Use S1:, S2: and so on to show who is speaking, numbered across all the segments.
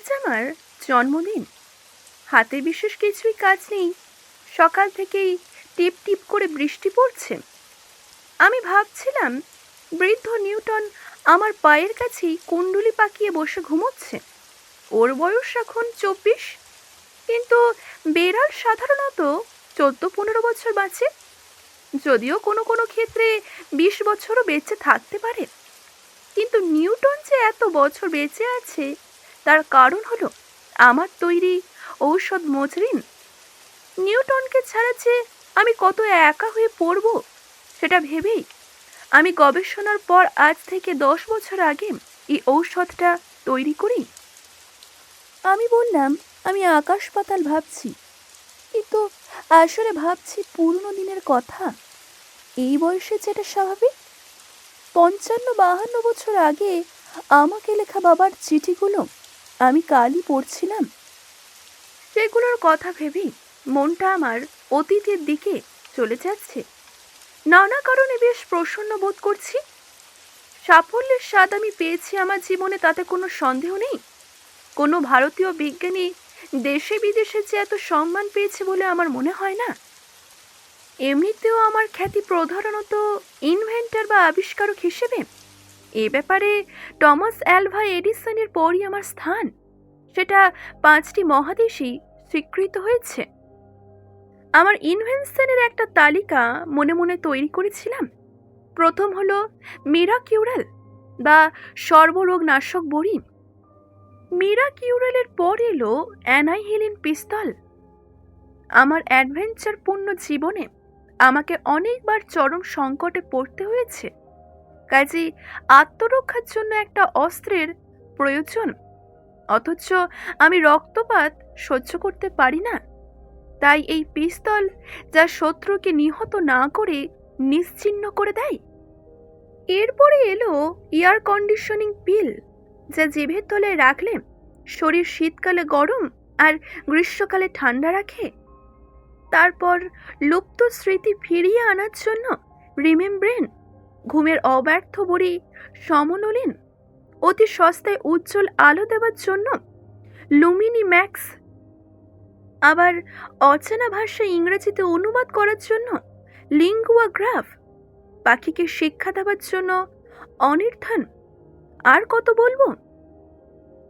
S1: আজ আমার জন্মদিন। হাতে বিশেষ কিছুই কাজ নেই। সকাল থেকেই টিপ টিপ করে বৃষ্টি পড়ছে। আমি ভাবছিলাম, বৃদ্ধ নিউটন আমার পায়ের কাছেই কুণ্ডুলি পাকিয়ে বসে ঘুমোচ্ছে। ওর বয়স এখন চব্বিশ। কিন্তু বেড়াল সাধারণত চোদ্দ পনেরো বছর বাঁচে। যদিও কোনো কোনো ক্ষেত্রে বিশ বছরও বেঁচে থাকতে পারে। কিন্তু নিউটন যে এত বছর বেঁচে আছে তার কারণ হলো, আমার তৈরি ঔষধ মজরিন নিউটনকে ছাড়া আমি কত একা হয়ে পড়ব, সেটা ভেবেই আমি গবেষণার পর আজ থেকে দশ বছর আগে এই ঔষধটা তৈরি করি। আমি বললাম, আমি আকাশ পাতাল ভাবছি। কিন্তু আসলে ভাবছি পুরনো দিনের কথা। এই বয়সে যেটা স্বাভাবিক? পঞ্চান্ন বাহান্ন বছর আগে আমাকে লেখা বাবার চিঠিগুলো আমি কালই পড়ছিলাম। সেগুলোর কথা ভেবেই মনটা আমার অতীতের দিকে চলে যাচ্ছে। নানা কারণে বেশ প্রসন্ন বোধ করছি। সাফল্যের স্বাদ আমি পেয়েছি আমার জীবনে, তাতে কোনো সন্দেহ নেই। কোনো ভারতীয় বিজ্ঞানী দেশে বিদেশে যে এত সম্মান পেয়েছে বলে আমার মনে হয় না। এমনিতেও আমার খ্যাতি প্রধানত ইনভেন্টার বা আবিষ্কারক হিসেবে। এ ব্যাপারে টমাস অ্যালভা এডিসনের পরই আমার স্থান। সেটা পাঁচটি মহাদেশেই স্বীকৃত হয়েছে। আমার ইনভেনশনের একটা তালিকা মনে মনে তৈরি করেছিলাম। প্রথম হলো মিরা কিউরাল বা সর্বরোগ নাশক মিরা কিউরালের পর এলো অ্যানাইহেলিন পিস্তল। আমার অ্যাডভেঞ্চারপূর্ণ জীবনে আমাকে অনেকবার চরম সংকটে পড়তে হয়েছে। কাজেই আত্মরক্ষার জন্য একটা অস্ত্রের প্রয়োজন। অথচ আমি রক্তপাত সহ্য করতে পারি না। তাই এই পিস্তল যা শত্রুকে নিহত না করে নিশ্চিহ্ন করে দেয়। এরপরে এলো এয়ার কন্ডিশনিং পিল, যা জিভের তলায় রাখলে শরীর শীতকালে গরম আর গ্রীষ্মকালে ঠান্ডা রাখে। তারপর লুপ্ত স্মৃতি ফিরিয়ে আনার জন্য রিমেমব্রেন ঘুমের অব্যর্থ বড়ি সমনলিন? অতি সস্তায় উজ্জ্বল আলো দেওয়ার জন্য? Lumini Max? আবার অচেনা ভাষায় ইংরেজিতে অনুবাদ করার জন্য? Lingua graph? পাখিকে শিক্ষা দেওয়ার জন্য অনির্ধান? আর কত বলব?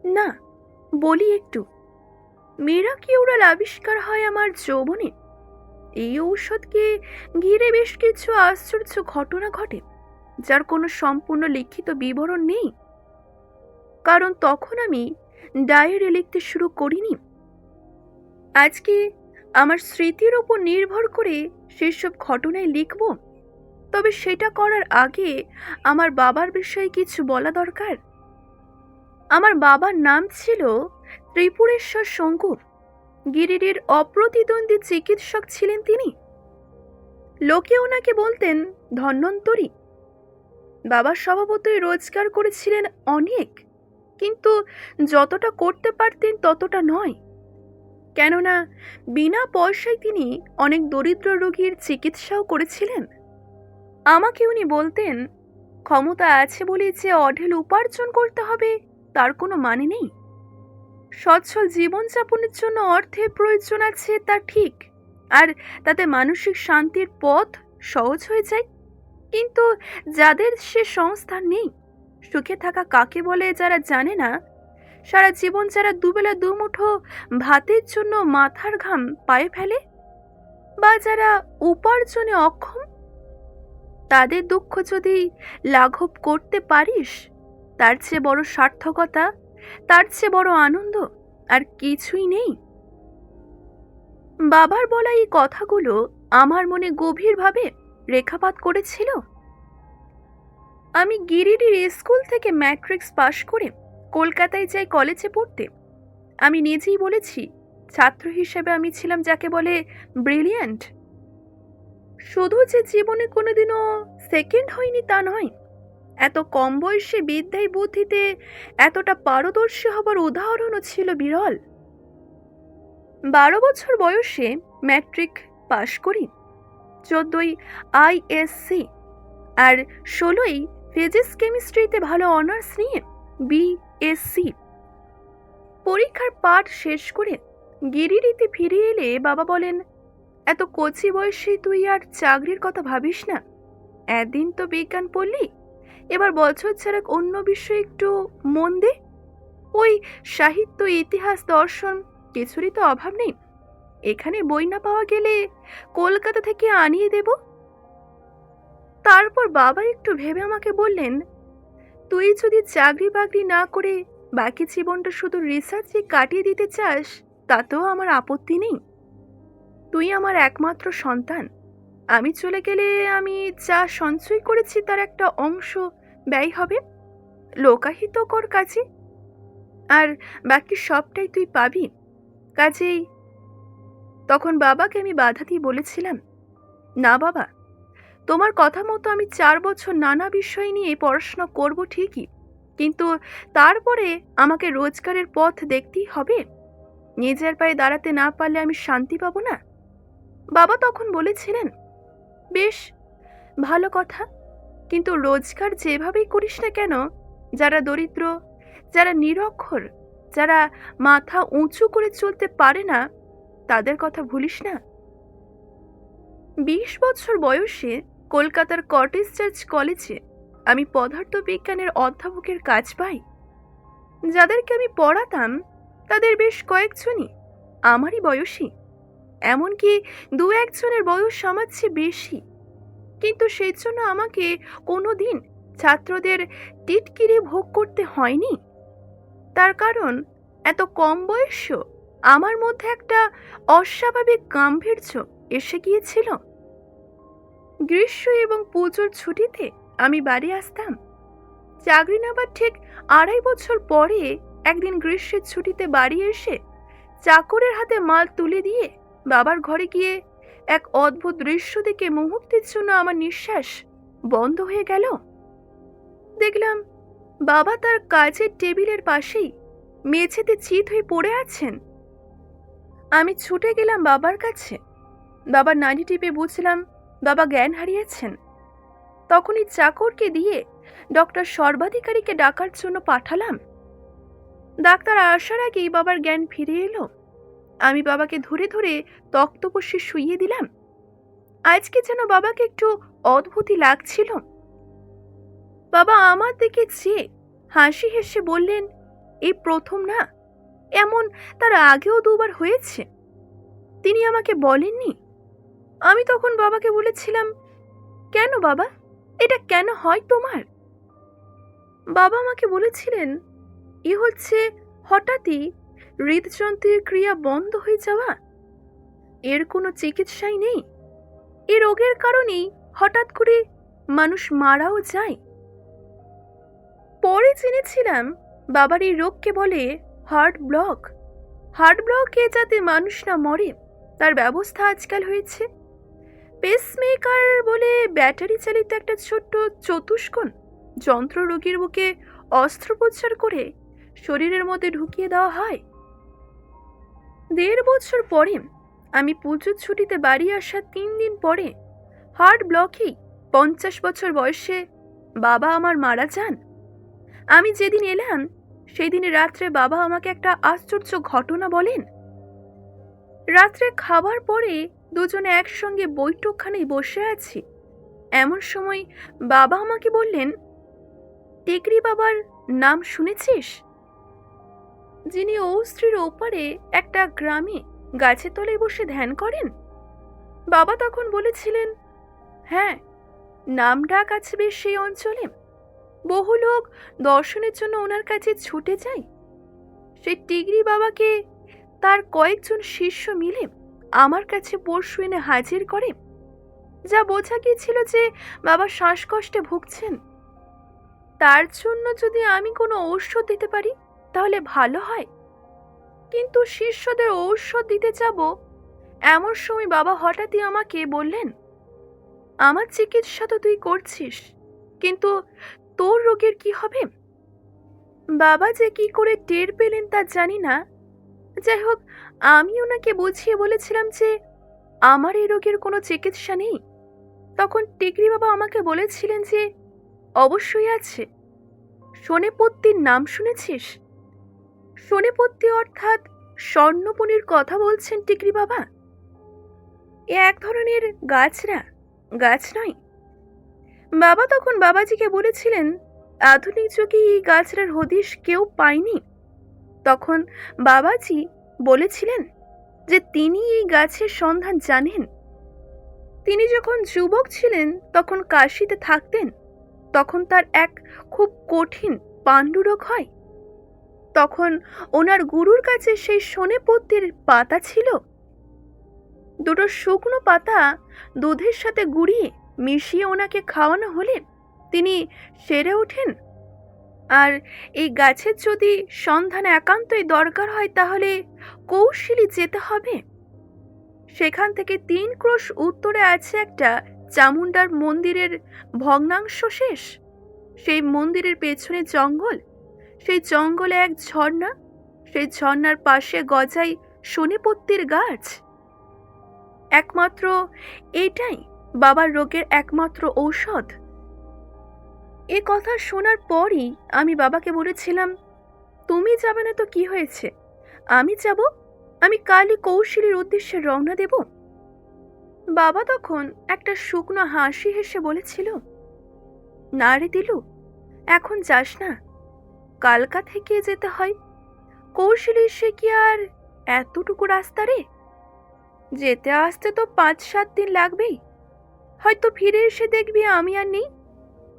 S1: না, বলি একটু। মেরা কিউরাল আবিষ্কার হয় আমার যৌবনে? এই ঔষধকে ঘিরে বেশ কিছু আশ্চর্য ঘটনা ঘটে। যার কোনো সম্পূর্ণ লিখিত বিবরণ নেই। কারণ তখন আমি ডায়েরি লিখতে শুরু করিনি। আজকে আমার স্মৃতির ওপর নির্ভর করে সেসব ঘটনায় লিখব। তবে সেটা করার আগে আমার বাবার বিষয়ে কিছু বলা দরকার। আমার বাবার নাম ছিল ত্রিপুরেশ্বর শঙ্কু গিরিডির অপ্রতিদ্বন্দ্বী চিকিৎসক ছিলেন তিনি। লোকে ওনাকে বলতেন ধন্বন্তরী। বাবা স্বভাবতই রোজগার করেছিলেন অনেক, কিন্তু যতটা করতে পারতেন ততটা নয়। কেননা বিনা পয়সায় তিনি অনেক দরিদ্র রোগীর চিকিৎসাও করেছিলেন। আমাকে উনি বলতেন, ক্ষমতা আছে বলে যে অঢেল উপার্জন করতে হবে, তার কোনো মানে নেই। সচ্ছল জীবনযাপনের জন্য অর্থের প্রয়োজন আছে তা ঠিক, আর তাতে মানসিক শান্তির পথ সহজ হয়ে যায়। কিন্তু যাদের সে সংস্থান নেই, সুখে থাকা কাকে বলে যারা জানে না? সারা জীবন যারা দুবেলা দুমুঠো ভাতের জন্য মাথার ঘাম পায়ে ফেলে? বা যারা উপার্জনে অক্ষম? তাদের দুঃখ যদি লাঘব করতে পারিস, তার চেয়ে বড় সার্থকতা, তার চেয়ে বড় আনন্দ আর কিছুই নেই। বাবার বলা এই কথাগুলো আমার মনে গভীরভাবে রেখাপাত করেছিল? আমি গিরিডির স্কুল থেকে ম্যাট্রিক্স পাশ করে কলকাতায় যাই কলেজে পড়তে। আমি নিজেই বলেছি, ছাত্র হিসেবে আমি ছিলাম যাকে বলে ব্রিলিয়ান্ট। শুধু যে জীবনে কোনোদিনও সেকেন্ড হয়নি তা নয়, এত কম বয়সে বিদ্যায় বুদ্ধিতে এতটা পারদর্শী হবার উদাহরণও ছিল বিরল। বারো বছর বয়সে ম্যাট্রিক পাশ করি। চোদ্দই আইএসসি আর ষোলোই ফিজিক্স কেমিস্ট্রিতে ভালো অনার্স নিয়ে বিএসসি পরীক্ষার পাঠ শেষ করে গিরিডিতে ফিরে এলে বাবা বলেন, এত কচি বয়সে তুই আর চাকরির কথা ভাবিস না। একদিন তো বিজ্ঞান পড়লি, এবার বছর ছাড়া অন্য বিষয়ে একটু মন দে। ওই সাহিত্য, ইতিহাস, দর্শন কিছুরই তো অভাব নেই। এখানে বই না পাওয়া গেলে কলকাতা থেকে আনিয়ে দেব? তারপর বাবা একটু ভেবে আমাকে বললেন, তুই যদি চাকরি বাকরি না করে বাকি জীবনটা শুধু রিসার্চে কাটিয়ে দিতে চাস, তাতেও আমার আপত্তি নেই। তুই আমার একমাত্র সন্তান। আমি চলে গেলে আমি যা সঞ্চয় করেছি তার একটা অংশ ব্যয় হবে। লোকাহিত কর কাজে। আর বাকি সবটাই তুই পাবি। কাজেই তখন বাবাকে আমি বাধা দিয়ে বলেছিলাম, না বাবা, তোমার কথা মতো আমি চার বছর নানা বিষয় নিয়ে পড়াশোনা করব ঠিকই, কিন্তু তারপরে আমাকে রোজগারের পথ দেখতেই হবে। নিজের পায়ে দাঁড়াতে না পারলে আমি শান্তি পাবো না। বাবা তখন বলেছিলেন, বেশ, ভালো কথা, কিন্তু রোজগার যেভাবেই করিস না কেন, যারা দরিদ্র, যারা নিরক্ষর, যারা মাথা উঁচু করে চলতে পারে না তাদের কথা ভুলিস না। বিশ বছর বয়সে কলকাতার কটেজ চার্চ কলেজে আমি পদার্থবিজ্ঞানের অধ্যাপকের কাজ পাই। যাদেরকে আমি পড়াতাম, তাদের বেশ কয়েকজনই আমারই বয়সী। এমনকি দু একজনের বয়স আমার চেয়ে বেশি। কিন্তু সেই জন্য আমাকে কোনো দিন ছাত্রদের টিটকিরি ভোগ করতে হয়নি। তার কারণ, এত কম বয়সেও আমার মধ্যে একটা অস্বাভাবিক গাম্ভীর্য এসে গিয়েছিল। গ্রীষ্ম এবং পুজোর ছুটিতে আমি বাড়ি আসতাম। চাকরি নেবার ঠিক আড়াই বছর পরে একদিন গ্রীষ্মের ছুটিতে বাড়ি এসে চাকরের হাতে মাল তুলে দিয়ে বাবার ঘরে গিয়ে এক অদ্ভুত দৃশ্য দেখে মুহূর্তের জন্য আমার নিঃশ্বাস বন্ধ হয়ে গেল। দেখলাম বাবা তার কাজের টেবিলের পাশেই মেঝেতে চিত হয়ে পড়ে আছেন। আমি ছুটে গেলাম বাবার কাছে। বাবার নাড়ি টিপে বুঝলাম বাবা জ্ঞান হারিয়েছেন। তখনই চাকরকে দিয়ে ডক্টর সর্বাধিকারীকে ডাকার জন্য পাঠালাম। ডাক্তার আসার আগেই বাবার জ্ঞান ফিরে এলো। আমি বাবাকে ধরে ধরে তক্তপোষে শুইয়ে দিলাম। আজকে যেন বাবাকে একটু অদ্ভুতই লাগছিল। বাবা আমার দিকে চেয়ে হাসি হেসে বললেন এই প্রথম না এমন তার আগেও দুবার হয়েছে। তিনি আমাকে বলেননি। আমি তখন বাবাকে বলেছিলাম, কেন বাবা? এটা কেন হয় তোমার? বাবা আমাকে বলেছিলেন, এ হচ্ছে হঠাৎই হৃদযন্ত্রের ক্রিয়া বন্ধ হয়ে যাওয়া। এর কোনো চিকিৎসাই নেই। এ রোগের কারণেই হঠাৎ করে মানুষ মারাও যায়। পরে জেনেছিলাম বাবার এই রোগকে বলে হার্ট ব্লক? হার্ট ব্লকে যাতে মানুষ না মরে, তার ব্যবস্থা আজকাল হয়েছে। পেসমেকার বলে ব্যাটারি চালিত একটা ছোট্ট চতুষ্কোণ যন্ত্র রোগীর বুকে অস্ত্রোপচার করে শরীরের মধ্যে ঢুকিয়ে দেওয়া হয়। দেড় বছর পরে আমি পুজোর ছুটিতে বাড়ি আসার তিন দিন পরে হার্ট ব্লকেই পঞ্চাশ বছর বয়সে বাবা আমার মারা যান। আমি যেদিন এলাম সেই দিনে রাত্রে বাবা আমাকে একটা আশ্চর্য ঘটনা বলেন। রাত্রে খাবার পরে দুজনে একসঙ্গে বৈঠকখানেই বসে আছি। এমন সময় বাবা আমাকে বললেন, টেকরি বাবার নাম শুনেছিস? যিনি ঔস্ত্রীর ওপারে একটা গ্রামে গাছের তলায় বসে ধ্যান করেন। বাবা তখন বলেছিলেন হ্যাঁ নাম ডাক আছে বেশ সেই অঞ্চলে। বহু লোক দর্শনের জন্য ওনার কাছে ছুটে যায়। সেই টিগরি বাবাকে তার কয়েকজন শিষ্য মিলে আমার কাছে পরশু এনে হাজির করে। যা বোঝা গিয়েছিল যে বাবা শ্বাসকষ্টে ভুগছেন। তার জন্য যদি আমি কোনো ঔষধ দিতে পারি, তাহলে ভালো হয়। কিন্তু শিষ্যদের ঔষধ দিতে যাব, এমন সময় বাবা হঠাৎই আমাকে বললেন, আমার চিকিৎসা তো তুই করছিস। কিন্তু তোর রোগের কি হবে? বাবা যে কি করে টের পেলেন তা জানি না। যাই হোক, আমি ওনাকে বুঝিয়ে বলেছিলাম যে আমার এই রোগের কোনো চিকিৎসা নেই। তখন টিকরি বাবা আমাকে বলেছিলেন যে অবশ্যই আছে। সোনেপত্তির নাম শুনেছিস? শোনেপত্তি অর্থাৎ স্বর্ণপনির কথা বলছেন টিকরি বাবা। এ এক ধরনের গাছরা, গাছ নয় বাবা তখন বাবাজিকে বলেছিলেন, আধুনিক যুগে এই গাছরার হদিশ কেউ পায়নি। তখন বাবাজি বলেছিলেন যে তিনি এই গাছের সন্ধান জানেন। তিনি যখন যুবক ছিলেন, তখন কাশিতে থাকতেন। তখন তার এক খুব কঠিন পাণ্ডুরোগ হয়। তখন ওনার গুরুর কাছে সেই শোনেপত্তির পাতা ছিল। দুটো শুকনো পাতা দুধের সাথে গুঁড়িয়ে মিশিয়ে ওনাকে খাওয়ানো হলে তিনি সেরে ওঠেন? আর এই গাছের যদি সন্ধান একান্তই দরকার হয় তাহলে কৌশলী যেতে হবে। সেখান থেকে তিন ক্রোশ উত্তরে আছে একটা চামুন্ডার মন্দিরের ভগ্নাংশ শেষ। সেই মন্দিরের পেছনে জঙ্গল। সেই জঙ্গলে এক ঝর্ণা। সেই ঝর্ণার পাশে গজাই শনিপত্তির গাছ। একমাত্র এটাই বাবার রোগের একমাত্র ঔষধ? এ কথা শোনার পরই আমি বাবাকে বলেছিলাম, তুমি যাবে না তো কি হয়েছে? আমি যাব? আমি কালই কৌশলীর উদ্দেশ্যে রওনা দেব? বাবা তখন একটা শুকনো হাসি হেসে বলেছিল, না রে দিলু এখন যাস না। কালকা থেকে যেতে হয়। কৌশলী সে কি আর এতটুকু রাস্তা রে? যেতে আসতে তো পাঁচ সাত দিন লাগবেই। হয়তো ফিরে এসে দেখবি আমি আর নেই।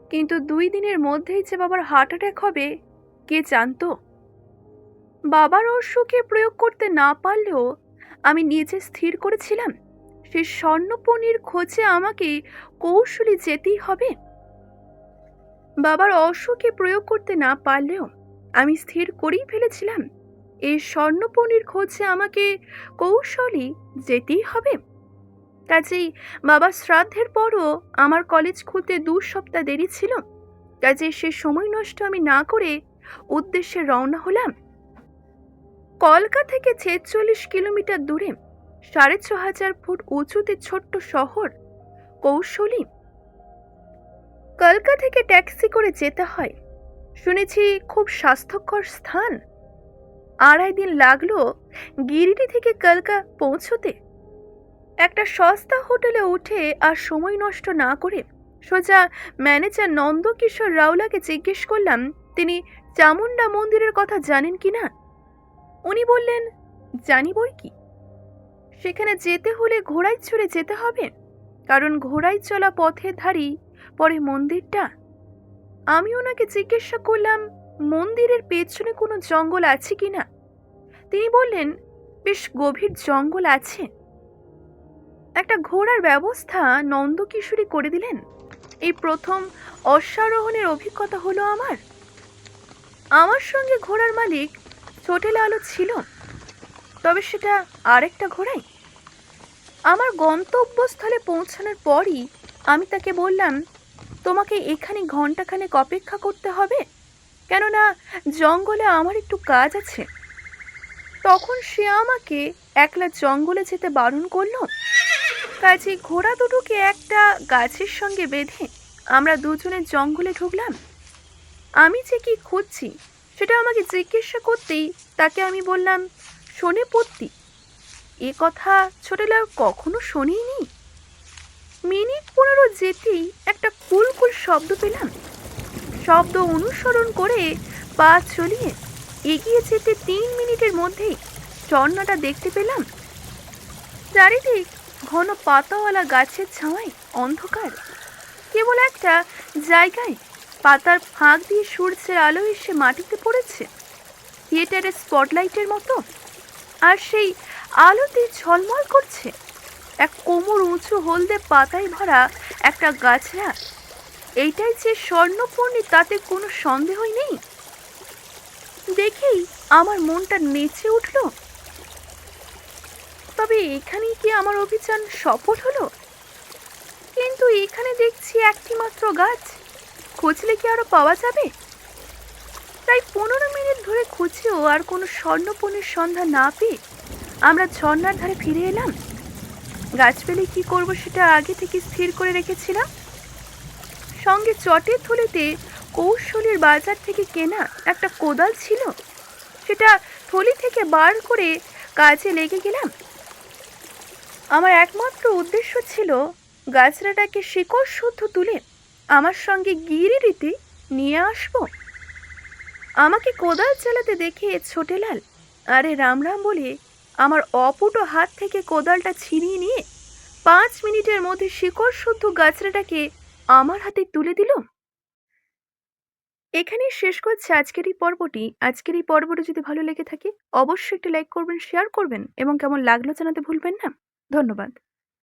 S1: কিন্তু দুই দিনের মধ্যেই যে বাবার হার্ট অ্যাটাক হবে, কে জানতো? বাবার অসুখে প্রয়োগ করতে না পারলেও আমি নিজে স্থির করেছিলাম সেই স্বর্ণপনির খোঁজে আমাকে কৌশলী যেতেই হবে। বাবার অসুখে প্রয়োগ করতে না পারলেও আমি স্থির করেই ফেলেছিলাম এই স্বর্ণপনির খোঁজে আমাকে কৌশলী যেতেই হবে। কাজেই বাবা শ্রাদ্ধের পরও আমার কলেজ খুলতে দু সপ্তাহ দেরি ছিল কাজেই সে সময় নষ্ট আমি না করে উদ্দেশ্যে রওনা হলাম। কলকা থেকে ছেচল্লিশ কিলোমিটার দূরে সাড়ে ছ হাজার ফুট উঁচুতে ছোট্ট শহর কৌশলী। কলকা থেকে ট্যাক্সি করে যেতে হয়। শুনেছি খুব স্বাস্থ্যকর স্থান। আড়াই দিন লাগল গিরিটি থেকে কলকা পৌঁছতে। একটা সস্তা হোটেলে উঠে আর সময় নষ্ট না করে সোজা ম্যানেজার নন্দকিশোর রাওলাকে জিজ্ঞেস করলাম, তিনি চামুন্ডা মন্দিরের কথা জানেন কি না? উনি বললেন, জানি বই কি। সেখানে যেতে হলে ঘোড়ায় চড়ে যেতে হবে, কারণ ঘোড়ায় চলা পথের ধারি পরে মন্দিরটা। আমি ওনাকে জিজ্ঞাসা করলাম, মন্দিরের পেছনে কোনো জঙ্গল আছে কি না? তিনি বললেন, বেশ গভীর জঙ্গল আছে। একটা ঘোড়ার ব্যবস্থা নন্দকিশোরী করে দিলেন। এই প্রথম অশ্বারোহণের অভিজ্ঞতা হলো আমার। আমার সঙ্গে ঘোড়ার মালিক ছোটেল আলো ছিল, তবে সেটা আরেকটা ঘোড়াই। আমার গন্তব্যস্থলে পৌঁছানোর পরই আমি তাকে বললাম, তোমাকে এখানে ঘন্টাখানেক অপেক্ষা করতে হবে, কেননা জঙ্গলে আমার একটু কাজ আছে। তখন সে আমাকে একলা জঙ্গলে যেতে বারণ করল। কাজে ঘোড়া দুটোকে একটা গাছের সঙ্গে বেঁধে আমরা দুজনে জঙ্গলে ঢুকলাম। আমি যে কি খুঁজছি, সেটা আমাকে জিজ্ঞাসা করতেই তাকে আমি বললাম, শোনে পত্তি, এ কথা ছোটলাল কখনো শোনেইনি? মিনিট পনেরো যেতেই একটা কুলকুল শব্দ পেলাম। শব্দ অনুসরণ করে পা চলিয়ে এগিয়ে যেতে তিন মিনিটের মধ্যেই ঝর্ণাটা দেখতে পেলাম। চারিদিক ঘন পাতাওয়ালা গাছের ছাওয়ায় অন্ধকার। কেবল একটা জায়গায় পাতার ফাঁক দিয়ে সূর্যের আলো এসে মাটিতে পড়েছে। থিয়েটারের স্পটলাইটের মতো। আর সেই আলোতে ঝলমল করছে। এক কোমর উঁচু হলদে পাতায় ভরা একটা গাছরা এইটাই যে স্বর্ণপূর্ণি তাতে কোনো সন্দেহই নেই। দেখেই আমার মনটা নেচে উঠল। তবে এখানেই কি আমার অভিযান সফল হলো? কিন্তু এখানে দেখছি একটি মাত্র গাছ। খুঁজলে কি আরও পাওয়া যাবে? প্রায় পনেরো মিনিট ধরে খুঁজেও আর কোনো স্বর্ণপণের সন্ধান না পেয়ে আমরা ঝর্ণার ধারে ফিরে এলাম। গাছ পেলে কি করব সেটা আগে থেকে স্থির করে রেখেছিলাম। সঙ্গে চটের থলিতে কৌশলের বাজার থেকে কেনা একটা কোদাল ছিল। সেটা থলি থেকে বার করে কাজে লেগে গেলাম। আমার একমাত্র উদ্দেশ্য ছিল গাছড়াটাকে শিকড় শুদ্ধ তুলে আমার সঙ্গে গিরি রীতি নিয়ে আসব। আমাকে কোদাল চালাতে দেখে ছোটেলাল, আরে রাম রাম বলে আমার অপুটো হাত থেকে কোদালটা ছিনিয়ে নিয়ে পাঁচ মিনিটের মধ্যে শিকড় শুদ্ধ গাছড়াটাকে আমার হাতে তুলে দিল। এখানেই শেষ করছে আজকের এই পর্বটি। আজকের এই পর্বটি যদি ভালো লেগে থাকে, অবশ্যই একটি লাইক করবেন, শেয়ার করবেন এবং কেমন লাগল জানাতে ভুলবেন না। ধন্যবাদ।